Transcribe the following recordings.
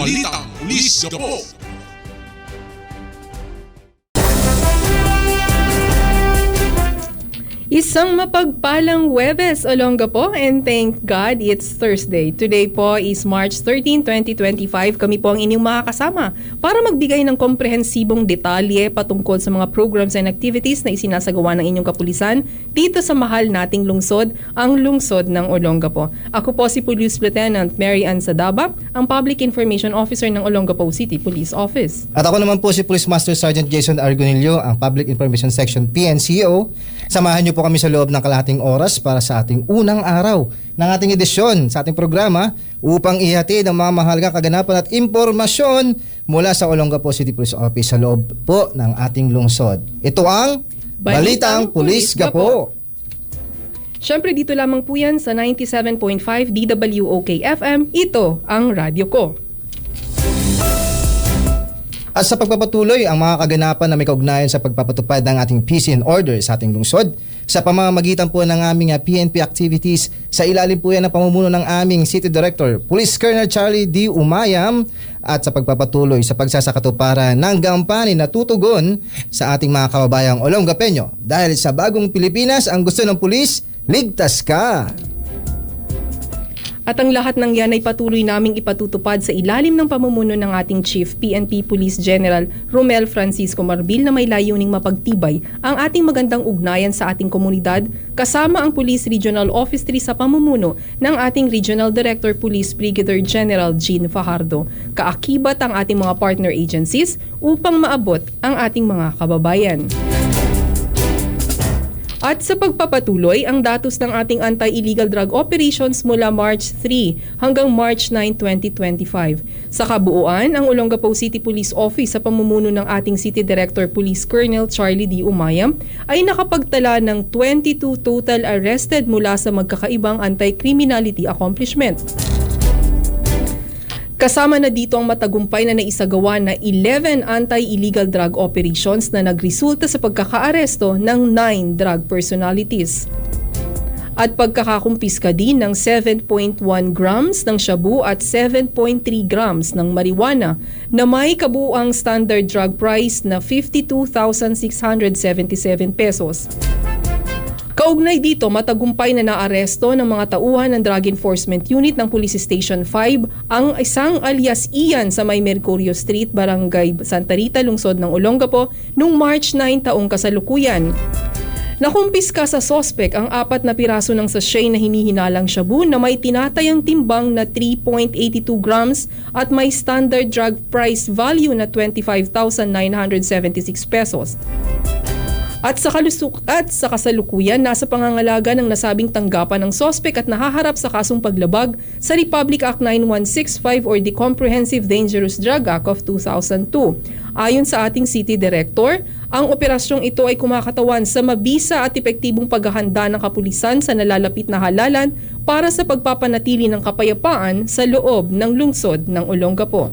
Balitang Pulis Gapo. Isang mapagpalang Webes, Olonga po, and thank God it's Thursday. Today po is March 13, 2025. Kami po ang inyong makakasama para magbigay ng komprehensibong detalye patungkol sa mga programs and activities na isinasagawa ng inyong kapulisan dito sa mahal nating lungsod, ang lungsod ng Olonga po. Ako po si Police Lieutenant Mary Ann Sadaba, ang Public Information Officer ng Olongapo City Police Office. At ako naman po si Police Master Sergeant Jason Argonillo, ang Public Information Section PNCO. Samahan niyo po kami sa loob ng kalahating oras para sa ating unang araw ng ating edisyon sa ating programa upang ihatid ang mga mahalagang kaganapan at impormasyon mula sa Olongapo City Police Office sa loob po ng ating lungsod. Ito ang Balitang Pulis Gapo. Siyempre dito lamang po yan sa 97.5 DWOK FM. Ito ang radyo ko. At sa pagpapatuloy ang mga kaganapan na may kaugnayan sa pagpapatupad ng ating peace and order sa ating lungsod sa pamamagitan po ng aming ah, PNP activities sa ilalim po yan ng pamumuno ng aming City Director Police Colonel Charlie D. Umayam at sa pagpapatuloy sa pagsasakatuparan ng gampanin na tutugon sa ating mga kababayang Olongapeño dahil sa bagong Pilipinas ang gusto ng pulis, ligtas ka! At ang lahat ng yan ay patuloy naming ipatutupad sa ilalim ng pamumuno ng ating Chief PNP Police General Romel Francisco Marbil na may layuning mapagtibay ang ating magandang ugnayan sa ating komunidad kasama ang Police Regional Office 3 sa pamumuno ng ating Regional Director Police Brigadier General Jean Fajardo. Kaakibat ang ating mga partner agencies upang maabot ang ating mga kababayan. At sa pagpapatuloy, ang datos ng ating anti-illegal drug operations mula March 3 hanggang March 9, 2025. Sa kabuuan, ang Olongapo City Police Office sa pamumuno ng ating City Director Police Colonel Charlie D. Umayam ay nakapagtala ng 22 total arrested mula sa magkakaibang anti-criminality accomplishment. Kasama na dito ang matagumpay na naisagawa na 11 anti-illegal drug operations na nagresulta sa pagkakaaresto ng 9 drug personalities. At pagkakakumpiska din ng 7.1 grams ng shabu at 7.3 grams ng marijuana na may kabuang standard drug price na 52,677 pesos. Kaugnay dito, matagumpay na naaresto ng mga tauhan ng Drug Enforcement Unit ng Police Station 5 ang isang alias Ian sa may Mercurio Street, Barangay Santa Rita, lungsod ng Olongapo noong March 9 taong kasalukuyan. Nakumpiska sa sospek ang apat na piraso ng sachet na hinihinalang shabu na may tinatayang timbang na 3.82 grams at may standard drug price value na 25,976 pesos. At sa, kalusuk at sa kasalukuyan, nasa pangangalaga ng nasabing tanggapan ng sospek at nahaharap sa kasong paglabag sa Republic Act 9165 or the Comprehensive Dangerous Drug Act of 2002. Ayon sa ating City Director, ang operasyong ito ay kumakatawan sa mabisa at epektibong paghahanda ng kapulisan sa nalalapit na halalan para sa pagpapanatili ng kapayapaan sa loob ng lungsod ng Olongapo.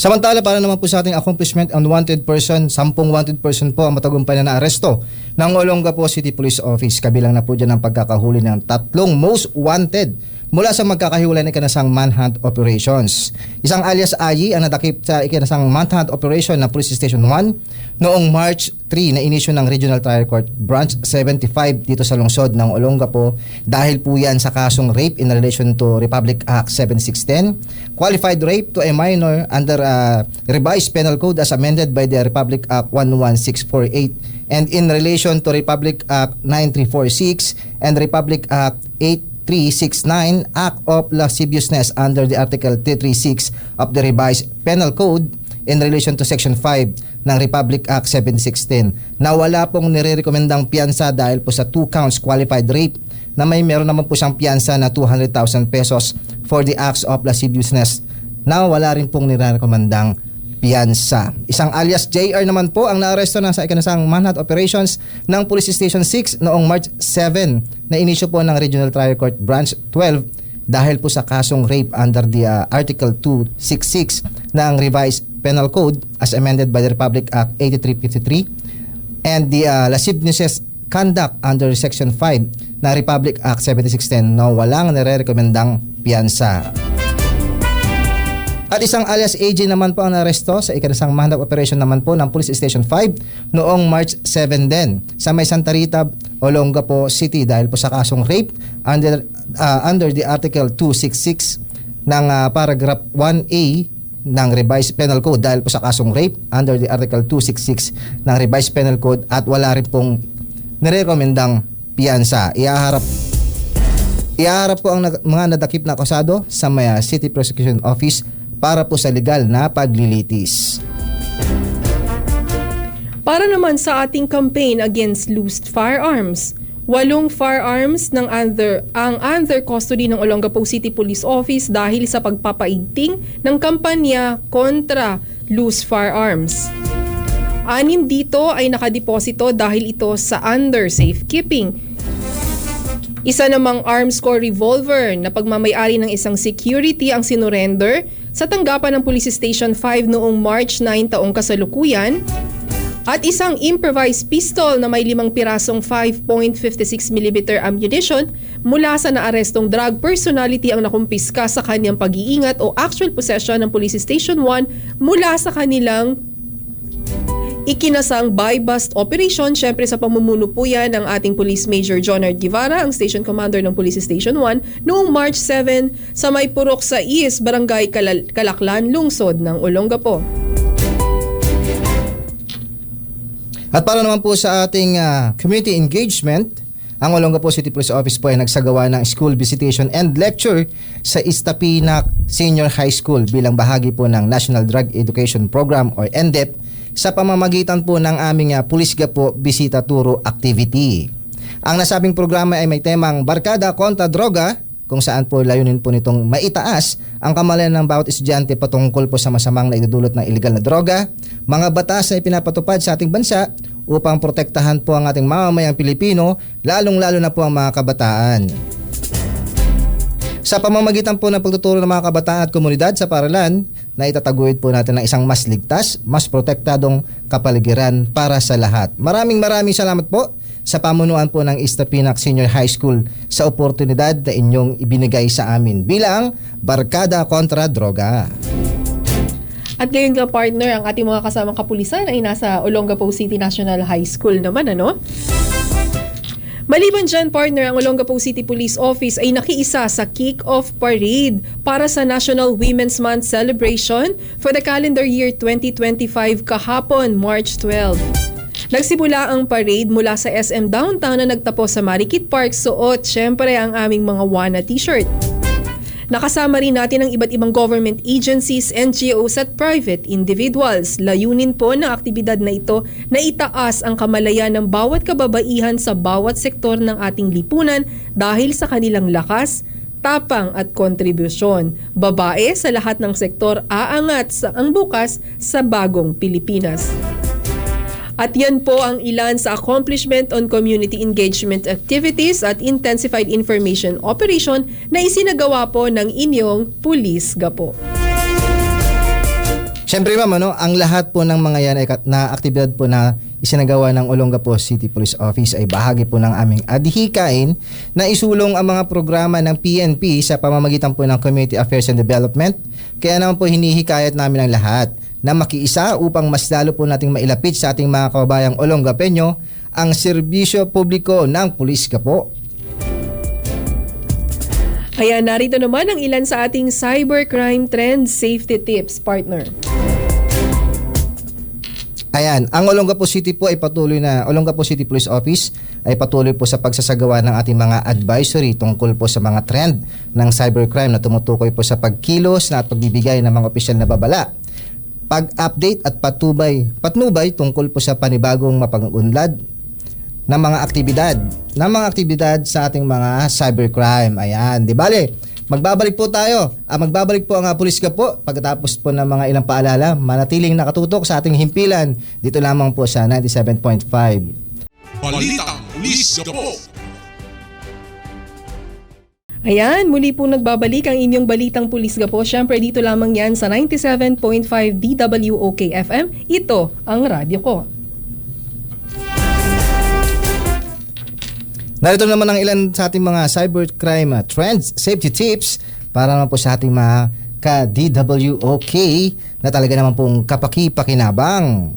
Samantala para naman po sa ating accomplishment ang wanted person, sampung wanted person po ang matagumpay na naaresto ng Olongapo City Police Office. Kabilang na po dyan ang pagkakahuli ng tatlong most wanted mula sa magkakahiwalay na ikanasang manhunt operations. Isang alias Ayi ang nadakip sa ikanasang manhunt operation ng Police Station 1 noong March 3 na inisyo ng Regional Trial Court Branch 75 dito sa lungsod ng Olongapo dahil po yan sa kasong rape in relation to Republic Act 7610, qualified rape to a minor under uh, revised penal code as amended by the Republic Act 11648 and in relation to Republic Act 9346 and Republic Act 8 369 Act of Lasciviousness under the Article 336 of the Revised Penal Code in relation to Section 5 ng Republic Act 7610 na wala pong nire-rekomendang piyansa dahil po sa two counts qualified rape na may meron naman po siyang piyansa na 200,000 pesos for the acts of lasciviousness. Na wala rin pong nire-rekomendang piyansa. Isang alias JR naman po ang naaresto na sa ikanasang manhunt operations ng Police Station 6 noong March 7 na inisyo po ng Regional Trial Court Branch 12 dahil po sa kasong rape under the uh, Article 266 ng Revised Penal Code as amended by the Republic Act 8353 and the uh, lasciviousness conduct under Section 5 ng Republic Act 7610 na walang nire-rekomendang piyansa. At isang alias AJ naman po ang naresto sa ikanasang manhunt operation naman po ng Police Station 5 noong March 7 din sa may Santa Rita, Olongapo City dahil po sa kasong rape under ah, under the Article 266 ng ah, paragraph 1A ng Revised Penal Code dahil po sa kasong rape under the Article 266 ng Revised Penal Code at wala rin pong nirekomendang piyansa. Iaharap Iaharap po ang mga nadakip na akusado sa may ah, City Prosecution Office para po sa legal na paglilitis. Para naman sa ating campaign against loosed firearms, walong firearms ng under, ang under custody ng Olongapo City Police Office dahil sa pagpapaigting ng kampanya kontra loose firearms. Anim dito ay nakadeposito dahil ito sa under safekeeping. Isa namang arms core revolver na pagmamayari ng isang security ang sinurrender sa tanggapan ng Police Station 5 noong March 9 taong kasalukuyan. At isang improvised pistol na may limang pirasong 5.56mm ammunition mula sa naarestong drug personality ang nakumpiska sa kanyang pag-iingat o actual possession ng Police Station 1 mula sa kanilang ikinasang buy-bust operation. Siyempre sa pamumuno po yan ng ating Police Major John R. Guevara, ang Station Commander ng Police Station 1, noong March 7 sa may purok sa East, Barangay Kalal- Kalaklan, lungsod ng Olongapo. At para naman po sa ating ah, community engagement, ang Olongapo City Police Office po ay nagsagawa ng school visitation and lecture sa Istapina Senior High School bilang bahagi po ng National Drug Education Program or NDEP sa pamamagitan po ng aming uh, Pulis Gapo Bisita Turo Activity. Ang nasabing programa ay may temang Barkada kontra Droga kung saan po layunin po nitong maitaas ang kamalayan ng bawat estudyante patungkol po sa masamang na idudulot ng illegal na droga, mga batas na ipinapatupad sa ating bansa upang protektahan po ang ating mamamayang Pilipino, lalong-lalo na po ang mga kabataan. Sa pamamagitan po ng pagtuturo ng mga kabataan at komunidad sa paralan, na itataguyod po natin ng isang mas ligtas, mas protektadong kapaligiran para sa lahat. Maraming maraming salamat po sa pamunuan po ng Istapinac Senior High School sa oportunidad na inyong ibinigay sa amin bilang Barkada kontra Droga. At ngayon nga partner, ang ating mga kasamang kapulisan ay nasa Olongapo City National High School naman, ano? Maliban dyan, partner, ang Olongapo City Police Office ay nakiisa sa kick-off parade para sa National Women's Month celebration for the calendar year 2025 kahapon, March 12. Nagsimula ang parade mula sa SM Downtown na nagtapos sa Marikit Park suot syempre ang aming mga WANA t-shirt. Nakasama rin natin ang iba't ibang government agencies, NGOs at private individuals. Layunin po ng aktibidad na ito na itaas ang kamalayan ng bawat kababaihan sa bawat sektor ng ating lipunan dahil sa kanilang lakas, tapang at kontribusyon. Babae sa lahat ng sektor aangat sa ang bukas sa bagong Pilipinas. At yan po ang ilan sa accomplishment on community engagement activities at intensified information operation na isinagawa po ng inyong pulis gapo. Siyempre ma'am, ano, ang lahat po ng mga yan ay na aktibidad po na isinagawa ng Olongapo City Police Office ay bahagi po ng aming adhikain na isulong ang mga programa ng PNP sa pamamagitan po ng Community Affairs and Development. Kaya naman po hinihikayat namin ang lahat na makiisa upang mas lalo po nating mailapit sa ating mga kababayang Olongapeño ang serbisyo publiko ng pulis ka po. Kaya narito naman ang ilan sa ating cybercrime trend safety tips, partner. Ayan, ang Olongapo City po ay patuloy na Olongapo City Police Office ay patuloy po sa pagsasagawa ng ating mga advisory tungkol po sa mga trend ng cybercrime na tumutukoy po sa pagkilos na at pagbibigay ng mga opisyal na babala. Pag-update at patubay, patnubay tungkol po sa panibagong mapagunlad ng mga aktibidad, ng mga aktibidad sa ating mga cybercrime. Ayan, di bale, magbabalik po tayo. Ah, magbabalik po ang uh, pulis ka po pagkatapos po ng mga ilang paalala. Manatiling nakatutok sa ating himpilan dito lamang po sa 97.5. Balitang Pulis Gapo. Ayan, muli po nagbabalik ang inyong balitang pulis gapo. Siyempre dito lamang yan sa 97.5 DWOK FM. Ito ang radyo ko. Narito naman ang ilan sa ating mga cybercrime uh, trends, safety tips para naman po sa ating mga ka-DWOK na talaga naman pong kapaki-pakinabang.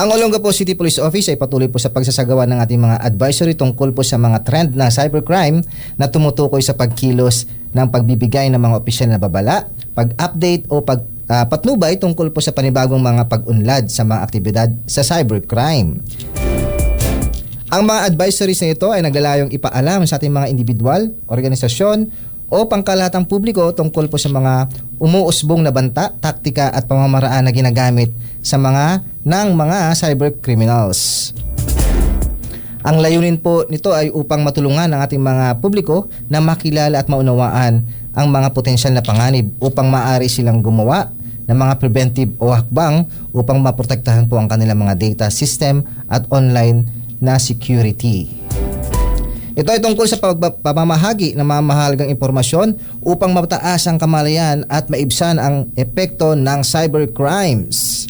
Ang Olongapo City Police Office ay patuloy po sa pagsasagawa ng ating mga advisory tungkol po sa mga trend ng cybercrime na tumutukoy sa pagkilos ng pagbibigay ng mga opisyal na babala, pag-update o pag ah, patnubay tungkol po sa panibagong mga pag-unlad sa mga aktibidad sa cybercrime. Ang mga advisories na ito ay naglalayong ipaalam sa ating mga individual, organisasyon o pangkalahatang publiko tungkol po sa mga umuusbong na banta, taktika at pamamaraan na ginagamit sa mga ng mga cyber criminals. Ang layunin po nito ay upang matulungan ang ating mga publiko na makilala at maunawaan ang mga potensyal na panganib upang maaari silang gumawa ng mga preventive o hakbang upang maprotektahan po ang kanilang mga data system at online na security. Ito ay tungkol sa pamamahagi ng mga mahalagang impormasyon upang mataas ang kamalayan at maibsan ang epekto ng cybercrimes.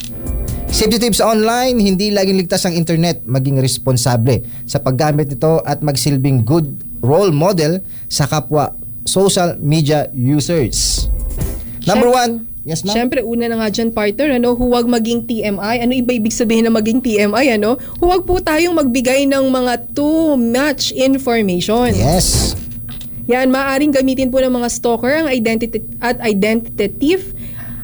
Safety tips online, hindi laging ligtas ang internet, maging responsable sa paggamit nito at magsilbing good role model sa kapwa social media users. Number one, yes ma'am? Siyempre, una na nga dyan, partner, ano, huwag maging TMI. Ano iba ibig sabihin na maging TMI, ano? Huwag po tayong magbigay ng mga too much information. Yes. Yan, maaaring gamitin po ng mga stalker ang identity at identity thief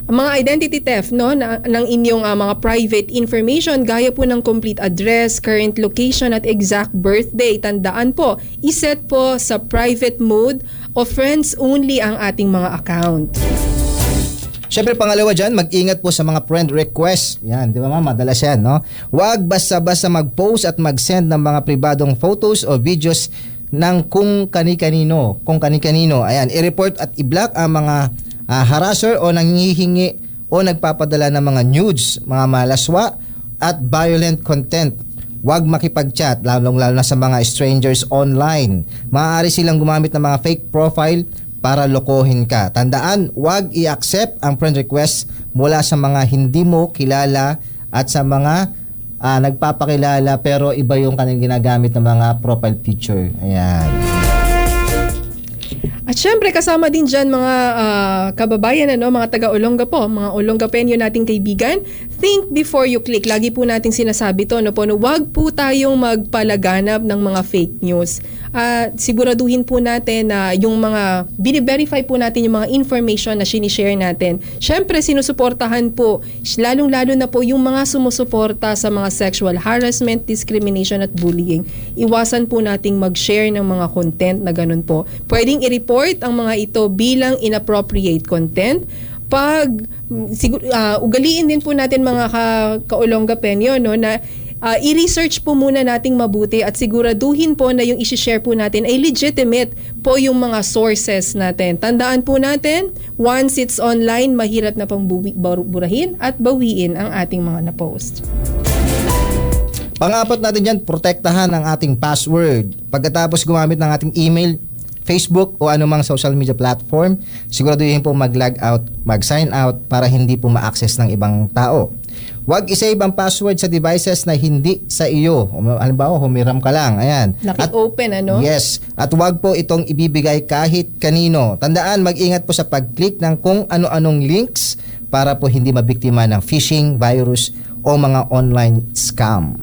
ang mga identity theft no na, ng inyong ah, mga private information gaya po ng complete address, current location at exact birthday. Tandaan po, iset po sa private mode o friends only ang ating mga account. Siyempre pangalawa dyan, mag-ingat po sa mga friend request. Yan, di ba ma'am? Madalas yan, no? Huwag basta-basta mag-post at mag-send ng mga pribadong photos o videos ng kung kani-kanino. Kung kani-kanino. Ayan, i-report at i-block ang mga ah, harasser o nangihingi o nagpapadala ng mga nudes, mga malaswa at violent content. Huwag makipag-chat, lalong-lalo na sa mga strangers online. Maaari silang gumamit ng mga fake profile para lokohin ka. Tandaan, huwag i-accept ang friend request mula sa mga hindi mo kilala at sa mga ah, nagpapakilala pero iba yung kanilang ginagamit ng mga profile picture. Ayan. At syempre kasama din dyan mga ah, kababayan, ano, mga taga-Olongga po, mga Olonggapenyo nating kaibigan. Think before you click. Lagi po nating sinasabi to, no, po, no, wag po tayong magpalaganap ng mga fake news. At siguraduhin po natin na yung mga, bini-verify po natin yung mga information na sinishare natin. Syempre, sinusuportahan po, lalong-lalo na po yung mga sumusuporta sa mga sexual harassment, discrimination at bullying. Iwasan po nating mag-share ng mga content na ganun po. Pwedeng i-report ang mga ito bilang inappropriate content pag sigur, ah, ugaliin din po natin mga ka, kaulongga penyo no na ah, i-research po muna nating mabuti at siguraduhin po na yung i-share po natin ay legitimate po yung mga sources natin. Tandaan po natin, once it's online, mahirap na pang burahin at bawiin ang ating mga na-post. Pangapat natin dyan, protektahan ang ating password. Pagkatapos gumamit ng ating email, Facebook o anumang social media platform, siguraduhin po mag-log out, mag-sign out para hindi po ma-access ng ibang tao. Huwag isave ang password sa devices na hindi sa iyo. Halimbawa, humiram ka lang. Ayan. At Naki-open ano? Yes. At huwag po itong ibibigay kahit kanino. Tandaan, mag-ingat po sa pag-click ng kung ano-anong links para po hindi mabiktima ng phishing, virus o mga online scam.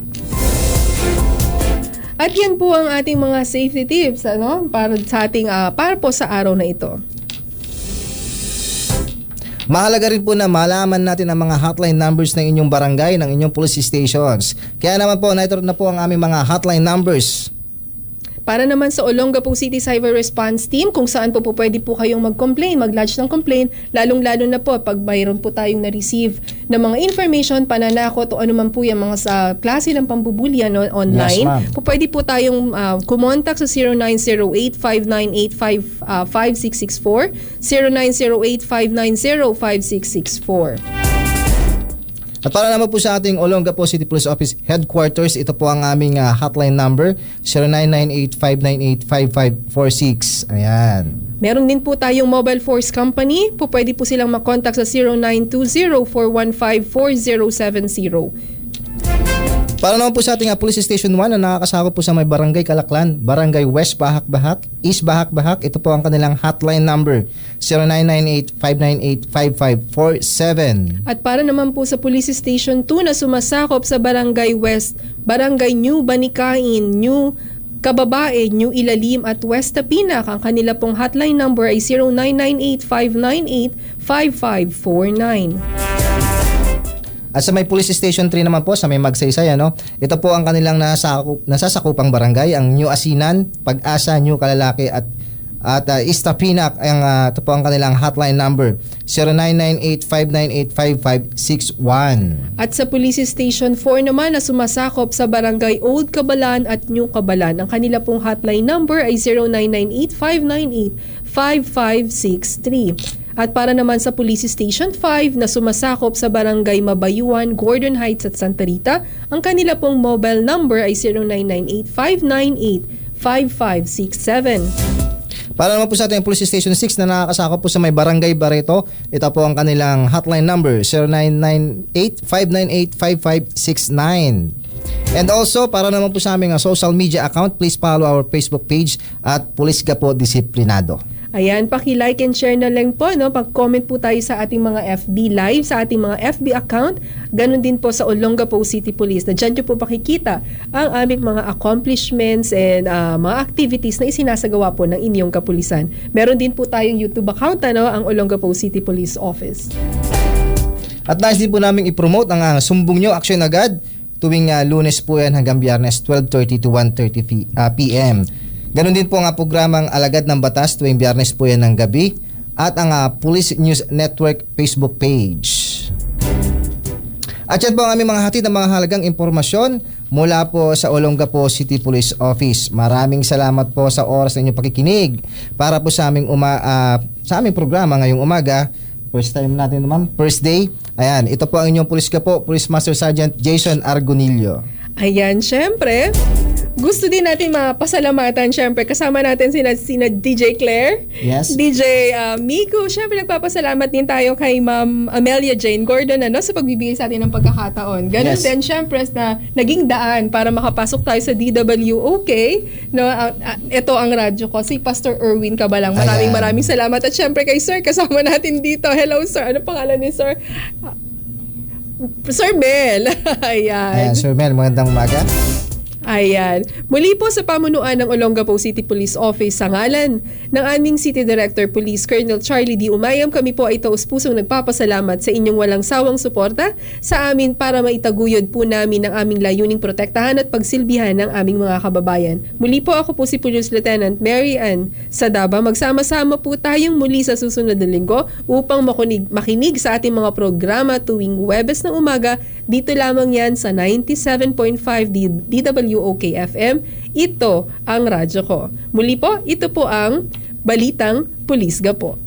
At yan po ang ating mga safety tips ano para sa ating ah, para po sa araw na ito. Mahalaga rin po na malaman natin ang mga hotline numbers ng inyong barangay, ng inyong police stations. Kaya naman po, naito na po ang aming mga hotline numbers. Para naman sa Olongapo City Cyber Response Team, kung saan po po pwede po kayong mag-complain, mag-lodge ng complaint, lalong-lalo na po pag mayroon po tayong na-receive ng mga information, pananakot o anuman po yung mga sa klase ng pambubulya no, online, Yes, po pwede po tayong uh, kumontak sa 0908-598-5664, 0908-590-5664. At para naman po sa ating Olongapo City Police Office Headquarters, ito po ang aming ah, hotline number, 0998-598-5546. Ayan. Meron din po tayong mobile force company. Po pwede po silang makontak sa Para naman po sa ating uh, Police Station 1 na nakakasakop po sa may Barangay Kalaklan, Barangay West Bahak-Bahak, East Bahak-Bahak. Ito po ang kanilang hotline number 0998-598-5547. At para naman po sa Police Station 2 na sumasakop sa Barangay West, Barangay New Banikain, New Kababae, New Ilalim at West Tapinak. Ang kanila pong hotline number ay 0998-598-5549. At sa may Police Station 3 naman po, sa may Magsaysay, ano, ito po ang kanilang nasasakup, nasasakupang barangay, ang New Asinan, Pag-asa, New Kalalaki at at uh, East Tapinak, ang, uh, ito po ang kanilang hotline number 0998-598-5561. At sa Police Station 4 naman na sumasakop sa Barangay Old Cabalan at New Cabalan, ang kanila pong hotline number ay 0998-598-5563. At para naman sa Police Station 5 na sumasakop sa Barangay Mabayuan, Gordon Heights at Santa Rita, ang kanila pong mobile number ay 0998-598-5567. Para naman po sa ating Police Station 6 na nakakasakop po sa may Barangay Barreto, ito po ang kanilang hotline number 0998-598-5569. And also, para naman po sa aming uh, social media account, please follow our Facebook page at Police Gapo Disiplinado. Ayan, paki-like and share na lang po, no? Pag-comment po tayo sa ating mga FB live, sa ating mga FB account. Ganon din po sa Olongapo City Police. Na dyan nyo po pakikita ang aming mga accomplishments and ah, mga activities na isinasagawa po ng inyong kapulisan. Meron din po tayong YouTube account, ano? Ang Olongapo City Police Office. At nais din po namin i-promote ang uh, Sumbong Nyo Action Agad tuwing uh, lunes po yan hanggang biyernes 12.30 to 1.30 p- uh, p.m. Ganon din po ang uh, programang Alagad ng Batas tuwing biyernes po yan ng gabi at ang uh, Police News Network Facebook page. At yan po ang aming mga hatid ng mga halagang impormasyon mula po sa Olongapo City Police Office. Maraming salamat po sa oras na inyong pakikinig para po sa aming, uma, ah, sa aming programa ngayong umaga. First time natin naman, first day. Ayan, ito po ang inyong police ka po, Police Master Sergeant Jason Argonillo. Ayan, syempre, gusto din natin mapasalamatan, syempre, kasama natin sina, sina DJ Claire, Yes. DJ uh, Miko. Syempre, nagpapasalamat din tayo kay Ma'am Amelia Jane Gordon ano, sa pagbibigay sa atin ng pagkakataon. Ganon Yes. din, syempre, na naging daan para makapasok tayo sa DWOK. No, uh, uh, ito ang radyo ko, si Pastor Erwin Kabalang. Maraming Ayan. maraming salamat. At syempre kay Sir, kasama natin dito. Hello, Sir. Ano pangalan ni Sir? Ah, Sir Mel. Ayan. Ayan, Sir Mel, magandang umaga. Ayan. Muli po sa pamunuan ng Olongapo City Police Office sa ngalan ng aming City Director Police Colonel Charlie D. Umayam, kami po ay taus-pusong nagpapasalamat sa inyong walang sawang suporta sa amin para maitaguyod po namin ang aming layuning protektahan at pagsilbihan ng aming mga kababayan. Muli po ako po si Police Lieutenant Mary Ann Sadaba. Magsama-sama po tayong muli sa susunod na linggo upang makinig, makinig sa ating mga programa tuwing Webes ng umaga. Dito lamang yan sa 97.5 D- DWOK FM. Ito ang radyo ko. Muli po, ito po ang Balitang Pulisga po.